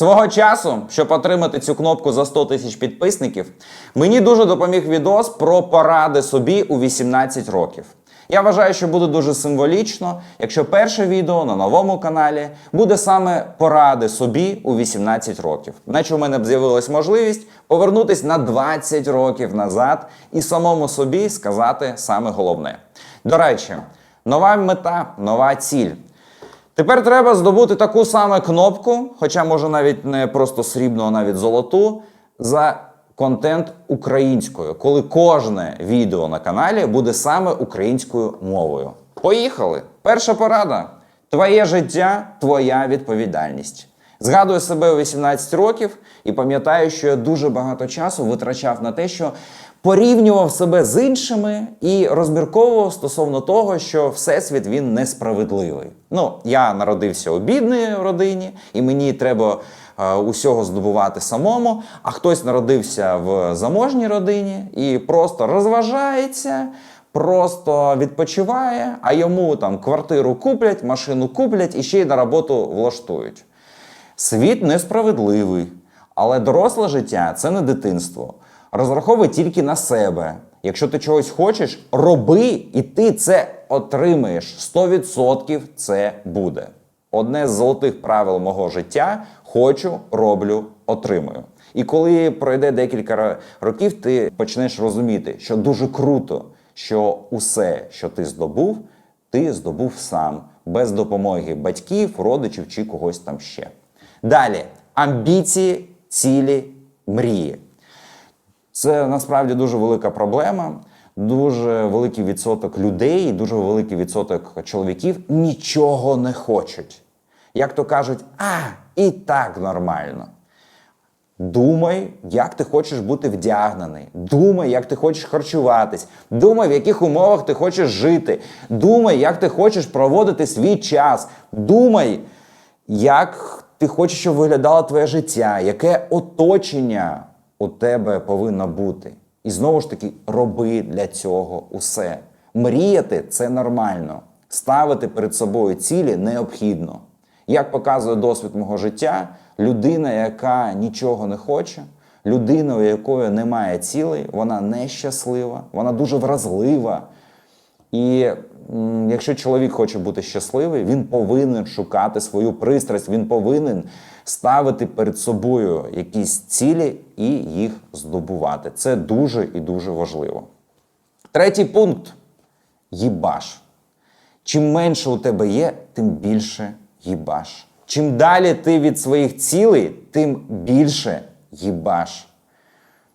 Свого часу, щоб отримати цю кнопку за 100 тисяч підписників, мені дуже допоміг відос про поради собі у 18 років. Я вважаю, що буде дуже символічно, якщо перше відео на новому каналі буде саме поради собі у 18 років. Наче у мене б з'явилась можливість повернутись на 20 років назад і самому собі сказати саме головне. До речі, нова мета, нова ціль. Тепер треба здобути таку саму кнопку, хоча може навіть не просто срібну, а навіть золоту, за контент українською, коли кожне відео на каналі буде саме українською мовою. Поїхали! Перша порада: твоє життя, твоя відповідальність. Згадую себе у 18 років і пам'ятаю, що я дуже багато часу витрачав на те, що порівнював себе з іншими і розмірковував стосовно того, що всесвіт він несправедливий. Ну, я народився у бідній родині, і мені треба е, усього здобувати самому. А хтось народився в заможній родині і просто розважається. Просто відпочиває, а йому там квартиру куплять, машину куплять і ще й на роботу влаштують. Світ несправедливий, але доросле життя це не дитинство. Розраховуй тільки на себе. Якщо ти чогось хочеш, роби, і ти це отримаєш. 100% це буде. Одне з золотих правил мого життя хочу, роблю, отримую. І коли пройде декілька років, ти почнеш розуміти, що дуже круто, що усе, що ти здобув, ти здобув сам, без допомоги батьків, родичів чи когось там ще. Далі амбіції, цілі, мрії. Це насправді дуже велика проблема. Дуже великий відсоток людей, дуже великий відсоток чоловіків нічого не хочуть. Як то кажуть, а, і так нормально. Думай, як ти хочеш бути вдягнений. Думай, як ти хочеш харчуватись. Думай, в яких умовах ти хочеш жити. Думай, як ти хочеш проводити свій час. Думай, як ти хочеш, щоб виглядало твоє життя, яке оточення у тебе повинно бути. І знову ж таки, роби для цього усе. Мріяти це нормально. Ставити перед собою цілі необхідно. Як показує досвід мого життя, людина, яка нічого не хоче, людина, у якої немає цілей, вона нещаслива, вона дуже вразлива. І якщо чоловік хоче бути щасливий, він повинен шукати свою пристрасть, він повинен ставити перед собою якісь цілі і їх здобувати. Це дуже і дуже важливо. Третій пункт їбаш. Чим менше у тебе є, тим більше їбаш. Чим далі ти від своїх цілей, тим більше їбаш.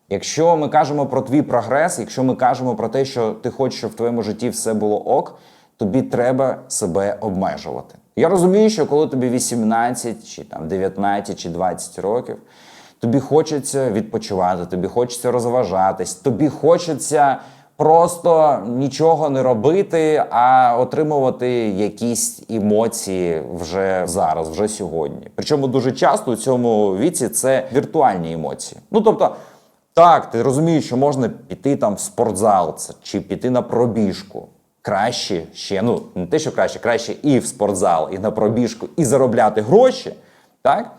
Якщо ми кажемо про твій прогрес, якщо ми кажемо про те, що ти хочеш, щоб в твоєму житті все було ок, тобі треба себе обмежувати. Я розумію, що коли тобі 18, чи там 19, чи 20 років, тобі хочеться відпочивати, тобі хочеться розважатись, тобі хочеться просто нічого не робити, а отримувати якісь емоції вже зараз, вже сьогодні. Причому дуже часто у цьому віці це віртуальні емоції. Ну тобто. Так, ти розумієш, що можна піти там в спортзал чи піти на пробіжку. Краще ще, ну не те, що краще, краще і в спортзал, і на пробіжку, і заробляти гроші. Так?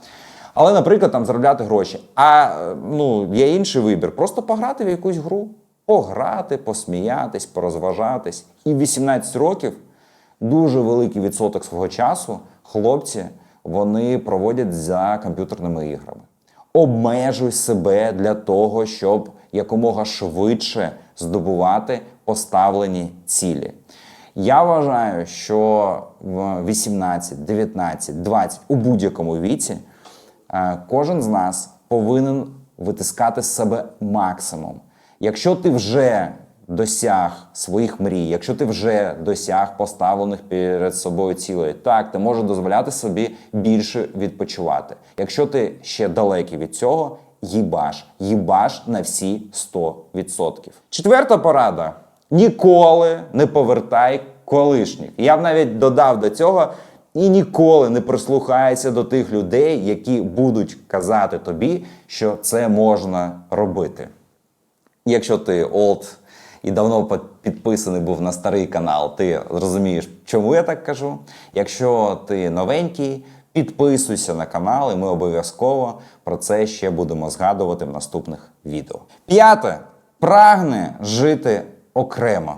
Але, наприклад, там заробляти гроші. А ну, є інший вибір: просто пограти в якусь гру, пограти, посміятись, порозважатись. І в 18 років дуже великий відсоток свого часу хлопці вони проводять за комп'ютерними іграми обмежуй себе для того, щоб якомога швидше здобувати поставлені цілі. Я вважаю, що в 18, 19, 20 у будь-якому віці е, кожен з нас повинен витискати з себе максимум. Якщо ти вже досяг своїх мрій, якщо ти вже досяг поставлених перед собою цілей, так ти можеш дозволяти собі більше відпочивати. Якщо ти ще далекий від цього, їбаш, їбаш на всі 100%. Четверта порада: ніколи не повертай колишніх. Я б навіть додав до цього. І ніколи не прислухайся до тих людей, які будуть казати тобі, що це можна робити. Якщо ти олд і давно підписаний був на старий канал, ти розумієш, чому я так кажу. Якщо ти новенький, Підписуйся на канал, і ми обов'язково про це ще будемо згадувати в наступних відео. П'яте. Прагне жити окремо.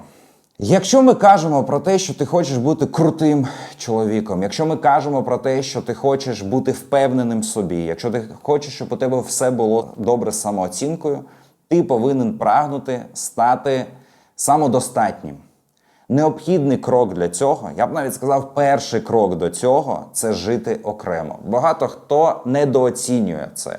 Якщо ми кажемо про те, що ти хочеш бути крутим чоловіком, якщо ми кажемо про те, що ти хочеш бути впевненим в собі, якщо ти хочеш, щоб у тебе все було добре з самооцінкою, ти повинен прагнути стати самодостатнім. Необхідний крок для цього, я б навіть сказав, перший крок до цього це жити окремо. Багато хто недооцінює це.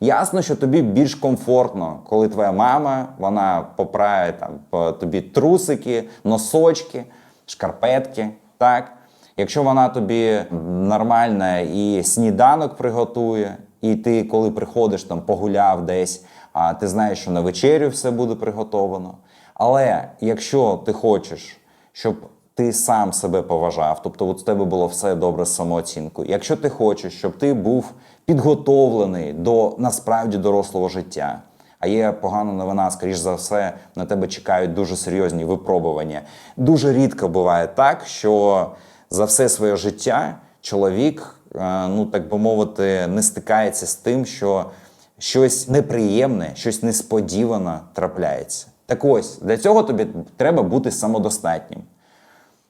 Ясно, що тобі більш комфортно, коли твоя мама вона попрає там тобі трусики, носочки, шкарпетки. Так, якщо вона тобі нормальна і сніданок приготує, і ти, коли приходиш там погуляв десь, а ти знаєш, що на вечерю все буде приготовано. Але якщо ти хочеш, щоб ти сам себе поважав, тобто от з тебе було все добре з самооцінкою. Якщо ти хочеш, щоб ти був підготовлений до насправді дорослого життя. А є погана новина, скоріш за все, на тебе чекають дуже серйозні випробування. Дуже рідко буває так, що за все своє життя чоловік, е, ну так би мовити, не стикається з тим, що щось неприємне, щось несподіване трапляється. Так ось для цього тобі треба бути самодостатнім.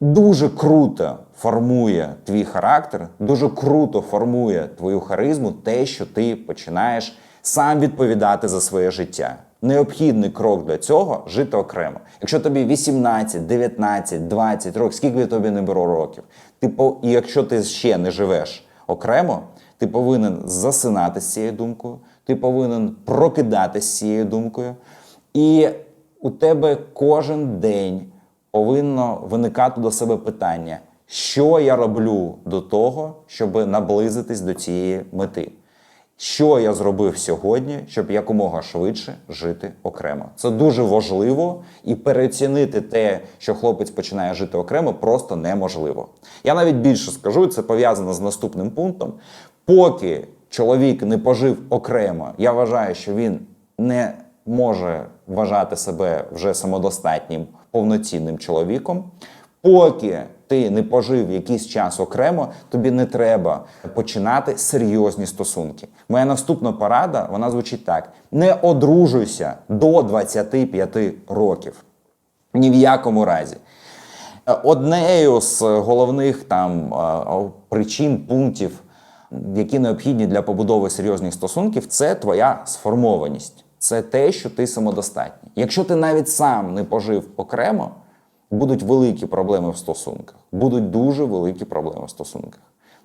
Дуже круто формує твій характер, дуже круто формує твою харизму, те, що ти починаєш сам відповідати за своє життя. Необхідний крок для цього жити окремо. Якщо тобі 18, 19, 20 років, скільки тобі не беру років, ти по... і якщо ти ще не живеш окремо, ти повинен засинати з цією думкою, ти повинен прокидатися з цією думкою. І у тебе кожен день повинно виникати до себе питання, що я роблю до того, щоб наблизитись до цієї мети. Що я зробив сьогодні, щоб якомога швидше жити окремо? Це дуже важливо, і переоцінити те, що хлопець починає жити окремо, просто неможливо. Я навіть більше скажу, це пов'язано з наступним пунктом. Поки чоловік не пожив окремо, я вважаю, що він не може вважати себе вже самодостатнім повноцінним чоловіком. Поки ти не пожив якийсь час окремо, тобі не треба починати серйозні стосунки. Моя наступна порада вона звучить так: не одружуйся до 25 років. Ні в якому разі. Однею з головних там причин, пунктів, які необхідні для побудови серйозних стосунків, це твоя сформованість. Це те, що ти самодостатній. Якщо ти навіть сам не пожив окремо, будуть великі проблеми в стосунках. Будуть дуже великі проблеми в стосунках.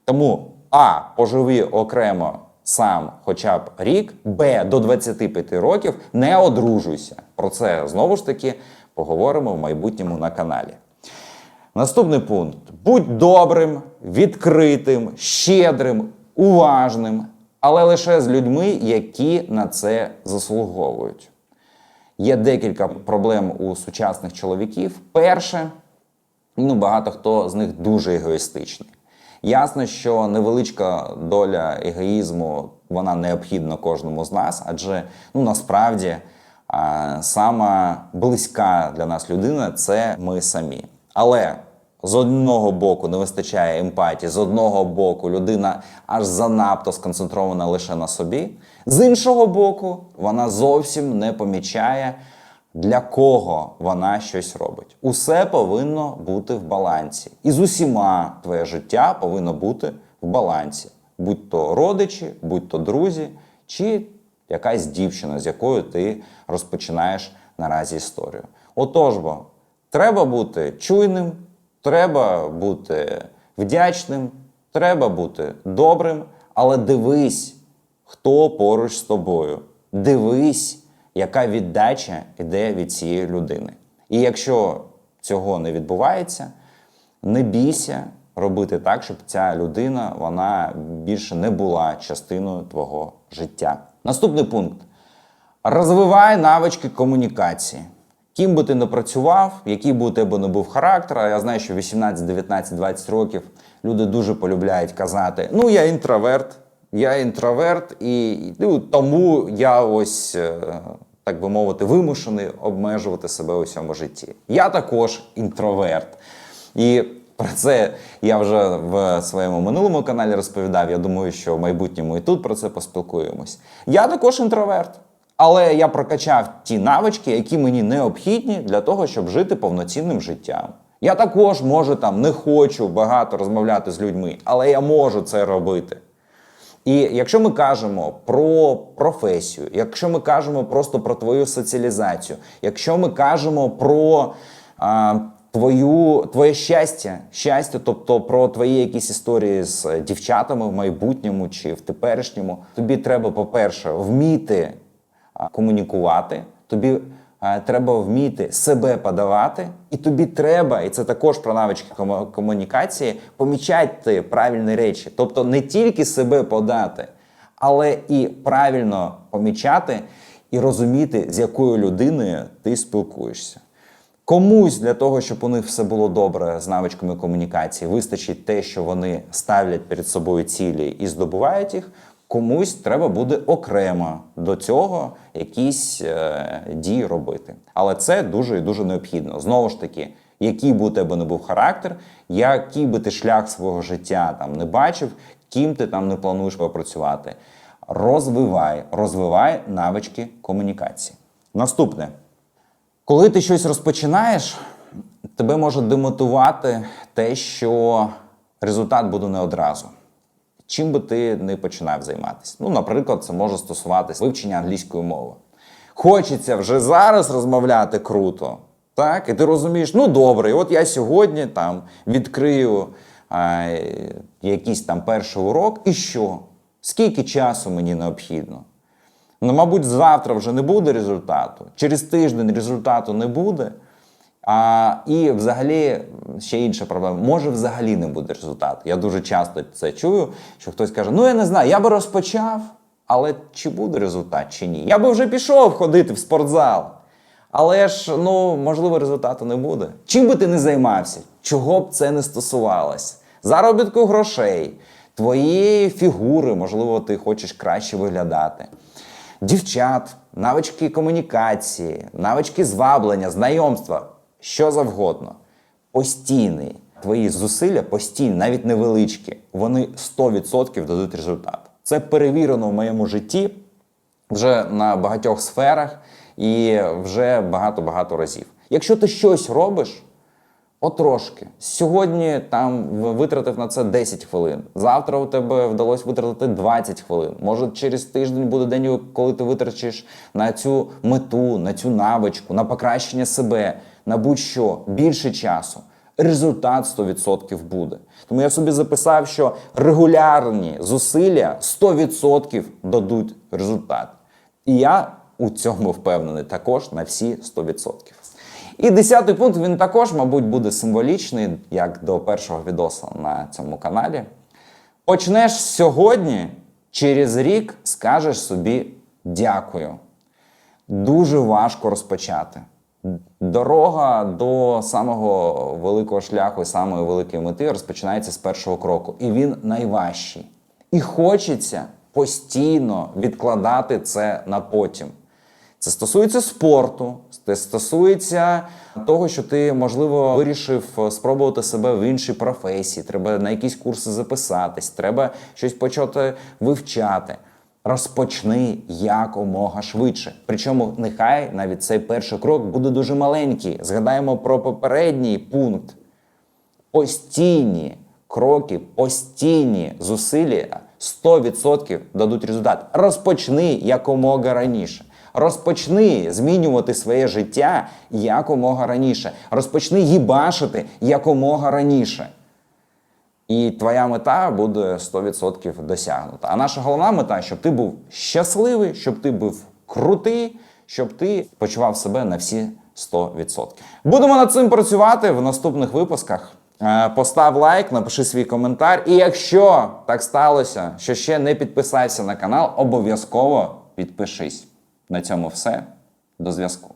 Тому А. Поживи окремо сам хоча б рік, Б. До 25 років не одружуйся. Про це знову ж таки поговоримо в майбутньому на каналі. Наступний пункт: будь добрим, відкритим, щедрим, уважним, але лише з людьми, які на це заслуговують. Є декілька проблем у сучасних чоловіків. Перше, ну багато хто з них дуже егоїстичний. Ясно, що невеличка доля егоїзму вона необхідна кожному з нас, адже ну насправді а, сама близька для нас людина це ми самі. Але з одного боку не вистачає емпатії, з одного боку людина аж занадто сконцентрована лише на собі. З іншого боку, вона зовсім не помічає, для кого вона щось робить. Усе повинно бути в балансі. І з усіма твоє життя повинно бути в балансі. Будь то родичі, будь то друзі, чи якась дівчина, з якою ти розпочинаєш наразі історію. Отож бо, треба бути чуйним, треба бути вдячним, треба бути добрим, але дивись, хто поруч з тобою. Дивись, яка віддача йде від цієї людини. І якщо цього не відбувається, не бійся робити так, щоб ця людина вона більше не була частиною твого життя. Наступний пункт: розвивай навички комунікації. Ким би ти не працював, який би у тебе не був характер, а я знаю, що 18, 19, 20 років люди дуже полюбляють казати: ну, я інтроверт, я інтроверт, і ну, тому я ось, е, так би мовити, вимушений обмежувати себе у цьому житті. Я також інтроверт. І Про це я вже в своєму минулому каналі розповідав. Я думаю, що в майбутньому і тут про це поспілкуємось. Я також інтроверт, але я прокачав ті навички, які мені необхідні для того, щоб жити повноцінним життям. Я також можу там не хочу багато розмовляти з людьми, але я можу це робити. І якщо ми кажемо про професію, якщо ми кажемо просто про твою соціалізацію, якщо ми кажемо про а, твою, твоє щастя, щастя, тобто про твої якісь історії з дівчатами в майбутньому чи в теперішньому, тобі треба, по-перше, вміти комунікувати, тобі треба вміти себе подавати, і тобі треба, і це також про навички комунікації, помічати правильні речі. Тобто не тільки себе подати, але і правильно помічати і розуміти, з якою людиною ти спілкуєшся. Комусь для того, щоб у них все було добре з навичками комунікації, вистачить те, що вони ставлять перед собою цілі і здобувають їх. Комусь треба буде окремо до цього якісь е, дії робити. Але це дуже і дуже необхідно. Знову ж таки, який би у тебе не був характер, який би ти шлях свого життя там не бачив, ким ти там не плануєш попрацювати. Розвивай, розвивай навички комунікації. Наступне. Коли ти щось розпочинаєш, тебе може демотувати те, що результат буде не одразу. Чим би ти не починав займатися? Ну, наприклад, це може стосуватися вивчення англійської мови. Хочеться вже зараз розмовляти круто, так? І ти розумієш, ну добре, от я сьогодні там відкрию а, якийсь там перший урок, і що? Скільки часу мені необхідно? Ну, мабуть, завтра вже не буде результату, через тиждень результату не буде. А, і взагалі ще інша проблема. Може, взагалі не буде результату. Я дуже часто це чую, що хтось каже: ну я не знаю, я би розпочав, але чи буде результат, чи ні? Я би вже пішов ходити в спортзал. Але ж, ну, можливо, результату не буде. Чим би ти не займався, чого б це не стосувалось? Заробітку грошей, твоєї фігури, можливо, ти хочеш краще виглядати дівчат, навички комунікації, навички зваблення, знайомства, що завгодно. Постійний. Твої зусилля постійні, навіть невеличкі, вони 100% дадуть результат. Це перевірено в моєму житті вже на багатьох сферах і вже багато-багато разів. Якщо ти щось робиш, Отрошки. Сьогодні там витратив на це 10 хвилин. Завтра у тебе вдалося витратити 20 хвилин. Може, через тиждень буде день, коли ти витрачиш на цю мету, на цю навичку, на покращення себе, на будь-що більше часу. Результат 100% буде. Тому я собі записав, що регулярні зусилля 100% дадуть результат. І я у цьому впевнений також на всі 100%. І десятий пункт він також, мабуть, буде символічний, як до першого відоса на цьому каналі. Почнеш сьогодні, через рік скажеш собі дякую. Дуже важко розпочати. Дорога до самого великого шляху і самої великої мети розпочинається з першого кроку. І він найважчий. І хочеться постійно відкладати це на потім. Це стосується спорту, це стосується того, що ти, можливо, вирішив е, спробувати себе в іншій професії. Треба на якісь курси записатись, треба щось почати вивчати. Розпочни якомога швидше. Причому нехай навіть цей перший крок буде дуже маленький. Згадаємо про попередній пункт постійні кроки, постійні зусилля 100% дадуть результат. Розпочни якомога раніше. Розпочни змінювати своє життя якомога раніше. Розпочни їбашити якомога раніше. І твоя мета буде 100% досягнута. А наша головна мета, щоб ти був щасливий, щоб ти був крутий, щоб ти почував себе на всі 100%. Будемо над цим працювати в наступних випусках. Е, Постав лайк, напиши свій коментар. І якщо так сталося, що ще не підписався на канал, обов'язково підпишись. На цьому все. До зв'язку.